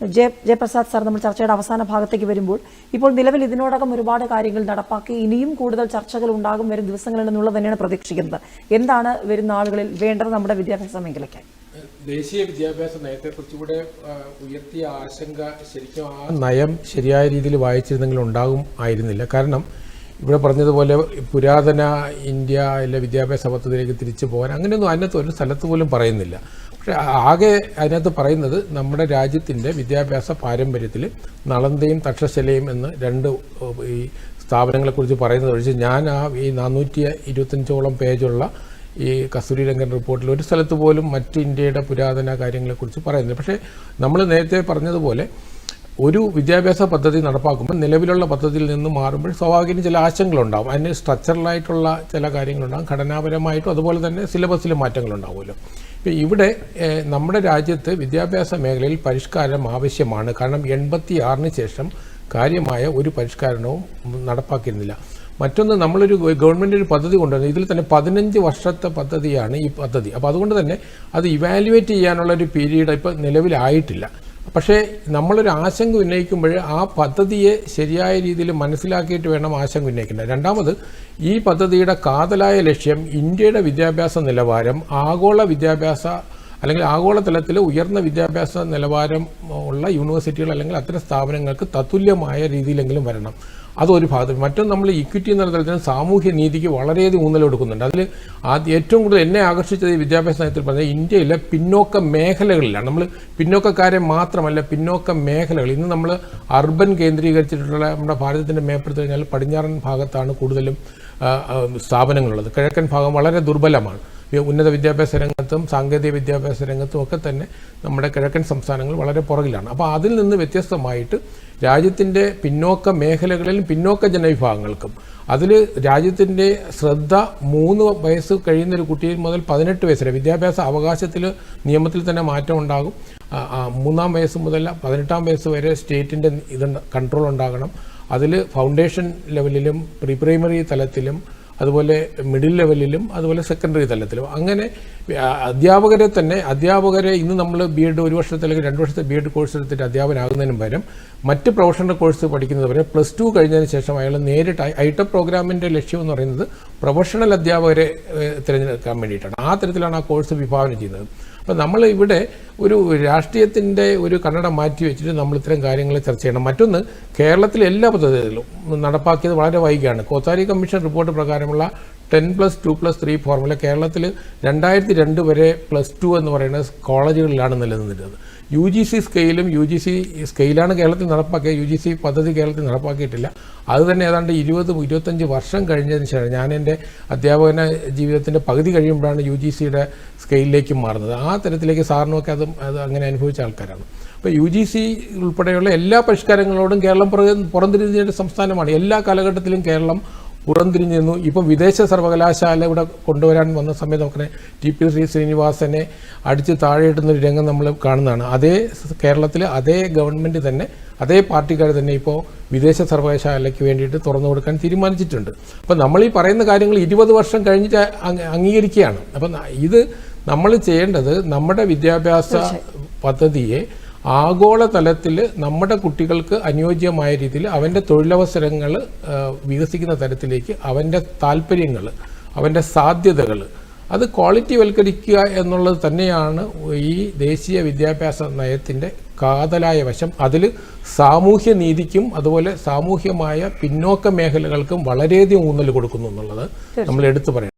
Jaya Jayaprasad sir നമ്മൾ ചർച്ചയുടെ അവസാന ഭാഗത്തേക്ക് വരുമ്പോൾ ഇപ്പോൾ നിലവിൽ ഇതിനോടകം ഒരുപാട് കാര്യങ്ങൾ നടപ്പാക്കി ഇനിയും കൂടുതൽ ചർച്ചകൾ ഉണ്ടാകും വരും ദിവസങ്ങളിൽ എന്നുള്ളത് തന്നെയാണ് പ്രതീക്ഷിക്കുന്നത്. എന്താണ് വരുന്ന ആളുകളിൽ വേണ്ടത് നമ്മുടെ വിദ്യാഭ്യാസ മേഖലയ്ക്ക് ദേശീയ വിദ്യാഭ്യാസ നയത്തെ കുറിച്ചുകൂടെ ആ, ഉയർത്തിയ ആശങ്ക ശരിക്കും ആ നയം ശരിയായ രീതിയിൽ വായിച്ചിരുന്നെങ്കിൽ ഉണ്ടാകും ആയിരുന്നില്ല. കാരണം ഇവിടെ പറഞ്ഞതുപോലെ പുരാതന ഇന്ത്യയിലെ വിദ്യാഭ്യാസ പദ്ധതിയിലേക്ക് തിരിച്ചു പോകാൻ അങ്ങനെയൊന്നും അതിനകത്ത് ഒരു സ്ഥലത്ത് പോലും പറയുന്നില്ല. പക്ഷെ ആകെ അതിനകത്ത് പറയുന്നത് നമ്മുടെ രാജ്യത്തിന്റെ വിദ്യാഭ്യാസ പാരമ്പര്യത്തിൽ നളന്തയും തക്ഷശിലയും എന്ന് രണ്ട് ഈ സ്ഥാപനങ്ങളെക്കുറിച്ച് പറയുന്നത് ഒഴിച്ച് ഞാൻ ആ ഈ നാനൂറ്റി ഇരുപത്തഞ്ചോളം പേജുള്ള ഈ കസ്തൂരി രംഗൻ റിപ്പോർട്ടിൽ ഒരു സ്ഥലത്ത് പോലും മറ്റ് ഇന്ത്യയുടെ പുരാതന കാര്യങ്ങളെക്കുറിച്ച് പറയുന്നില്ല. പക്ഷേ നമ്മൾ നേരത്തെ പറഞ്ഞതുപോലെ ഒരു വിദ്യാഭ്യാസ പദ്ധതി നടപ്പാക്കുമ്പോൾ നിലവിലുള്ള പദ്ധതിയിൽ നിന്ന് മാറുമ്പോൾ സ്വാഭാവികം ചില ആശങ്കകളുണ്ടാകും അതിന് സ്ട്രക്ചറലായിട്ടുള്ള ചില കാര്യങ്ങളുണ്ടാകും ഘടനാപരമായിട്ടും അതുപോലെ തന്നെ സിലബസിലെ മാറ്റങ്ങളുണ്ടാവുമല്ലോ. ഇപ്പം ഇവിടെ നമ്മുടെ രാജ്യത്ത് വിദ്യാഭ്യാസ മേഖലയിൽ പരിഷ്കാരം ആവശ്യമാണ്. കാരണം എൺപത്തി ആറിന് ശേഷം കാര്യമായ ഒരു പരിഷ്കരണവും നടപ്പാക്കിയിരുന്നില്ല. മറ്റൊന്ന് നമ്മളൊരു ഗവൺമെന്റ് ഒരു പദ്ധതി കൊണ്ടുവന്നു. ഇതിൽ തന്നെ പതിനഞ്ച് വർഷത്തെ പദ്ധതിയാണ് ഈ പദ്ധതി. അപ്പോൾ അതുകൊണ്ട് തന്നെ അത് ഇവാലുവേറ്റ് ചെയ്യാനുള്ള ഒരു പീരീഡ് ഇപ്പോൾ നിലവിലായിട്ടില്ല. പക്ഷേ നമ്മളൊരു ആശങ്ക ഉന്നയിക്കുമ്പോൾ ആ പദ്ധതിയെ ശരിയായ രീതിയിൽ മനസ്സിലാക്കിയിട്ട് വേണം ആശങ്ക ഉന്നയിക്കേണ്ടത്. രണ്ടാമത് ഈ പദ്ധതിയുടെ കാതലായ ലക്ഷ്യം ഇന്ത്യയുടെ വിദ്യാഭ്യാസ നിലവാരം ആഗോള വിദ്യാഭ്യാസ അല്ലെങ്കിൽ ആഗോളതലത്തിൽ ഉയർന്ന വിദ്യാഭ്യാസ നിലവാരം ഉള്ള യൂണിവേഴ്സിറ്റികൾ അല്ലെങ്കിൽ അത്തരം സ്ഥാപനങ്ങൾക്ക് തത്തുല്യമായ രീതിയിലെങ്കിലും വരണം. അതൊരു ഭാഗത്ത്. മറ്റൊന്ന് നമ്മൾ ഇക്വിറ്റി എന്ന തലത്തിൽ സാമൂഹ്യ നീതിക്ക് വളരെയധികം ഊന്നൽ കൊടുക്കുന്നുണ്ട്. അതിൽ ആദ്യം ഏറ്റവും കൂടുതൽ എന്നെ ആകർഷിച്ചത് വിദ്യാഭ്യാസ നയത്തിൽ പറഞ്ഞാൽ ഇന്ത്യയിലെ പിന്നോക്ക മേഖലകളിലാണ്. നമ്മൾ പിന്നോക്കക്കാരെ മാത്രമല്ല പിന്നോക്ക മേഖലകൾ ഇന്ന് നമ്മൾ അർബൻ കേന്ദ്രീകരിച്ചിട്ടുള്ള നമ്മുടെ ഭാരതത്തിന്റെ മേപ്പെടുത്തു കഴിഞ്ഞാൽ പടിഞ്ഞാറൻ ഭാഗത്താണ് കൂടുതലും സ്ഥാപനങ്ങളുള്ളത്. കിഴക്കൻ ഭാഗം വളരെ ദുർബലമാണ്. ഉന്നത വിദ്യാഭ്യാസ രംഗത്തും സാങ്കേതിക വിദ്യാഭ്യാസ രംഗത്തും ഒക്കെ തന്നെ നമ്മുടെ കിഴക്കൻ സംസ്ഥാനങ്ങൾ വളരെ പുറകിലാണ്. അപ്പോൾ അതിൽ നിന്ന് വ്യത്യസ്തമായിട്ട് രാജ്യത്തിന്റെ പിന്നോക്ക മേഖലകളിലും പിന്നോക്ക ജനവിഭാഗങ്ങൾക്കും അതിൽ രാജ്യത്തിന്റെ ശ്രദ്ധ മൂന്ന് വയസ്സ് കഴിയുന്ന ഒരു കുട്ടിയിൽ മുതൽ പതിനെട്ട് വയസ്സ് വരെ വിദ്യാഭ്യാസ അവകാശത്തിൽ നിയമത്തിൽ തന്നെ മാറ്റം ഉണ്ടാകും. മൂന്നാം വയസ്സ് മുതൽ പതിനെട്ടാം വയസ്സ് വരെ സ്റ്റേറ്റിന്റെ ഇത് കൺട്രോൾ ഉണ്ടാകണം. അതിൽ ഫൗണ്ടേഷൻ ലെവലിലും പ്രീ പ്രൈമറി തലത്തിലും അതുപോലെ മിഡിൽ ലെവലിലും അതുപോലെ സെക്കൻഡറി തലത്തിലും. അങ്ങനെ അധ്യാപകരെ തന്നെ അധ്യാപകരെ ഇന്ന് നമ്മൾ ബി എഡ് ഒരു വർഷത്തെ അല്ലെങ്കിൽ രണ്ട് വർഷത്തെ ബി എഡ് കോഴ്സ് എടുത്തിട്ട് അധ്യാപകനാകുന്നതിന് പകരം മറ്റ് പ്രൊഫഷണൽ കോഴ്സ് പഠിക്കുന്നവരെ പ്ലസ് ടു കഴിഞ്ഞതിന് ശേഷം അയാൾ നേരിട്ട് ഐ ടെ പ്രോഗ്രാമിന്റെ ലക്ഷ്യം എന്ന് പറയുന്നത് പ്രൊഫഷണൽ അധ്യാപകരെ തിരഞ്ഞെടുക്കാൻ വേണ്ടിയിട്ടാണ്. ആ തരത്തിലാണ് ആ കോഴ്സ് വിഭാവനം ചെയ്യുന്നത്. അപ്പം നമ്മൾ ഇവിടെ ഒരു രാഷ്ട്രീയത്തിന്റെ ഒരു കണ്ണട മാറ്റി വെച്ചിട്ട് നമ്മൾ ഇത്തരം കാര്യങ്ങൾ ചർച്ച ചെയ്യണം. മറ്റൊന്ന് കേരളത്തിലെ എല്ലാ പദ്ധതികളിലും നടപ്പാക്കിയത് വളരെ വൈകിയാണ്. കോത്താരി കമ്മീഷൻ റിപ്പോർട്ട് പ്രകാരമുള്ള ten plus two plus three formula കേരളത്തിൽ രണ്ടായിരത്തി രണ്ട് വരെ പ്ലസ് ടു എന്ന് പറയുന്ന കോളേജുകളിലാണ് നിലനിന്നിരുന്നത്. യു ജി സി സ്കെയിലും യു ജി സി സ്കെയിലാണ് കേരളത്തിൽ നടപ്പാക്കിയത്. യു ജി സി പദ്ധതി കേരളത്തിൽ നടപ്പാക്കിയിട്ടില്ല. അത് തന്നെ ഏതാണ്ട് ഇരുപത് ഇരുപത്തഞ്ച് വർഷം കഴിഞ്ഞതിന് ശേഷം ഞാൻ എന്റെ അധ്യാപന ജീവിതത്തിന്റെ പകുതി കഴിയുമ്പോഴാണ് യു ജി സിയുടെ സ്കെയിലിലേക്ക് മാറുന്നത്. ആ തരത്തിലേക്ക് സാറിനൊക്കെ അത് അത് അങ്ങനെ അനുഭവിച്ച ആൾക്കാരാണ്. അപ്പോൾ യു ജി സി ഉൾപ്പെടെയുള്ള എല്ലാ പരിഷ്കാരങ്ങളോടും കേരളം പുറ- പുറംതിരിഞ്ഞ സംസ്ഥാനമാണ്. എല്ലാ കാലഘട്ടത്തിലും കേരളം പുറംതിരിഞ്ഞു നിന്നു ഇപ്പം വിദേശ സർവകലാശാല ഇവിടെ കൊണ്ടുവരാൻ വന്ന സമയത്ത് നമുക്ക് ടി പി ശ്രീ ശ്രീനിവാസനെ അടിച്ച് താഴെയിടുന്ന ഒരു രംഗം നമ്മൾ കാണുന്നതാണ്. അതേ കേരളത്തിലെ അതേ ഗവൺമെന്റ് തന്നെ അതേ പാർട്ടിക്കാർ തന്നെ ഇപ്പോൾ വിദേശ സർവകലാശാലയ്ക്ക് വേണ്ടിയിട്ട് തുറന്നു കൊടുക്കാൻ തീരുമാനിച്ചിട്ടുണ്ട്. അപ്പോൾ നമ്മൾ ഈ പറയുന്ന കാര്യങ്ങൾ ഇരുപത് വർഷം കഴിഞ്ഞിട്ട് അംഗ- അംഗീകരിക്കുകയാണ്. അപ്പം ഇത് നമ്മൾ ചെയ്യേണ്ടത് നമ്മുടെ വിദ്യാഭ്യാസ പദ്ധതിയെ ആഗോള തലത്തിൽ നമ്മുടെ കുട്ടികൾക്ക് അനുയോജ്യമായ രീതിയിൽ അവന്റെ തൊഴിലവസരങ്ങൾ വികസിക്കുന്ന തരത്തിലേക്ക് അവന്റെ താല്പര്യങ്ങൾ അവന്റെ സാധ്യതകൾ അത് ക്വാളിറ്റി വൽക്കരിക്കുക എന്നുള്ളത് തന്നെയാണ് ഈ ദേശീയ വിദ്യാഭ്യാസ നയത്തിന്റെ കാതലായ വശം. അതിൽ സാമൂഹ്യ നീതിക്കും അതുപോലെ സാമൂഹ്യമായ പിന്നോക്ക മേഖലകൾക്കും വളരെയധികം ഊന്നൽ കൊടുക്കുന്നു എന്നുള്ളത് നമ്മൾ എടുത്തു പറയണം.